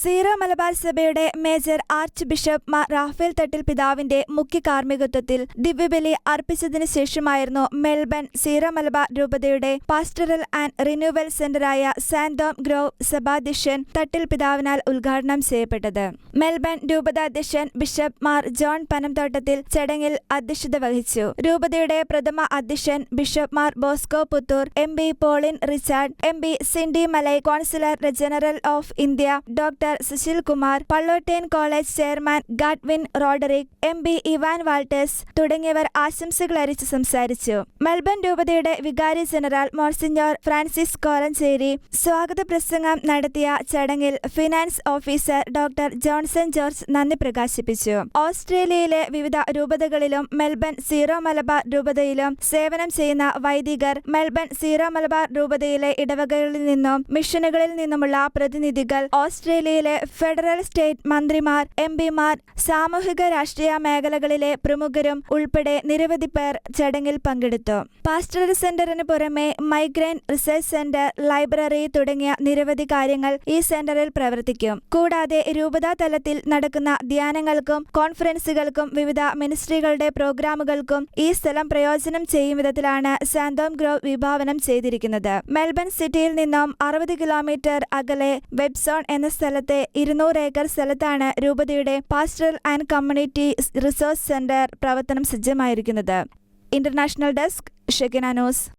Zero Malabar സഭയുടെ major archbishop Mar Raphael Thattil പിതാവിന്റെ മുഖ്യ കാർമ്മികത്വത്തിൽ ദിവ്യബലി അർപ്പിച്ചതിനു ശേഷമായിരുന്നു മെൽബൺ സീറോ മലബാർ രൂപതയുടെ പാസ്റ്ററൽ ആൻഡ് റിന്യൂവൽ സെന്ററായ സാൻഡോം ഗ്രോവ് സഭാധ്യക്ഷൻ തട്ടിൽ പിതാവിനാൽ ഉദ്ഘാടനം ചെയ്യപ്പെട്ടത്. മെൽബൺ രൂപതാധ്യക്ഷൻ ബിഷപ്പ് മാർ ജോൺ പനംതോട്ടത്തിൽ ചടങ്ങിൽ അധ്യക്ഷത വഹിച്ചു. രൂപതയുടെ പ്രഥമ അധ്യക്ഷൻ bishop Mar Bosco Puthur M Pauline Richard M P സിൻഡി malai consular general of India doctor Sushil Kumar Pallottine college chairman Godwin Roderick M B Ivan Walters തുടങ്ങിയവർ ആശംസകൾ അറിയിച്ച് സംസാരിച്ചു. മെൽബൺ രൂപതയുടെ വികാരി ജനറൽ മോൺസിഞ്ഞോർ ഫ്രാൻസിസ് കോലഞ്ചേരി സ്വാഗത പ്രസംഗം നടത്തിയ ചടങ്ങിൽ finance officer doctor Johnson George നന്ദി പ്രകാശിപ്പിച്ചു. ഓസ്ട്രേലിയയിലെ വിവിധ രൂപതകളിലും മെൽബൺ സീറോ മലബാർ രൂപതയിലും സേവനം ചെയ്യുന്ന വൈദികർ മെൽബൺ സീറോ മലബാർ രൂപതയിലെ ഇടവകകളിൽ നിന്നും മിഷനുകളിൽ നിന്നുമുള്ള പ്രതിനിധികൾ ഓസ്ട്രേലിയയിലെ ഫെഡറൽ സ്റ്റേറ്റ് മന്ത്രിമാർ എം പിമാർ സാമൂഹിക രാഷ്ട്രീയ മേഖലകളിലെ പ്രമുഖരും ഉൾപ്പെടെ നിരവധി പേർ ചടങ്ങിൽ പങ്കെടുത്തു. പാസ്റ്ററൽ സെന്ററിന് പുറമെ മൈഗ്രെയിൻ റിസർച്ച് സെന്റർ ലൈബ്രറി തുടങ്ങിയ നിരവധി കാര്യങ്ങൾ ഈ സെന്ററിൽ പ്രവർത്തിക്കും. കൂടാതെ രൂപതാ തലത്തിൽ നടക്കുന്ന ധ്യാനങ്ങൾക്കും കോൺഫറൻസുകൾക്കും വിവിധ മിനിസ്ട്രികളുടെ പ്രോഗ്രാമുകൾക്കും ഈ സ്ഥലം പ്രയോജനം ചെയ്യും വിധത്തിലാണ് സാന്തോം ഗ്രോവ് വിഭാവനം ചെയ്തിരിക്കുന്നത്. മെൽബൺ സിറ്റിയിൽ നിന്നും അറുപത് കിലോമീറ്റർ അകലെ വെബ്സോൺ എന്ന സ്ഥലത്തെ ഇരുന്നൂറ് ഏക്കർ സ്ഥലത്താണ് രൂപതയുടെ pastoral and community resource centre പ്രവർത്തനം സജ്ജമായിരിക്കുന്നത്. International desk Shekinah news.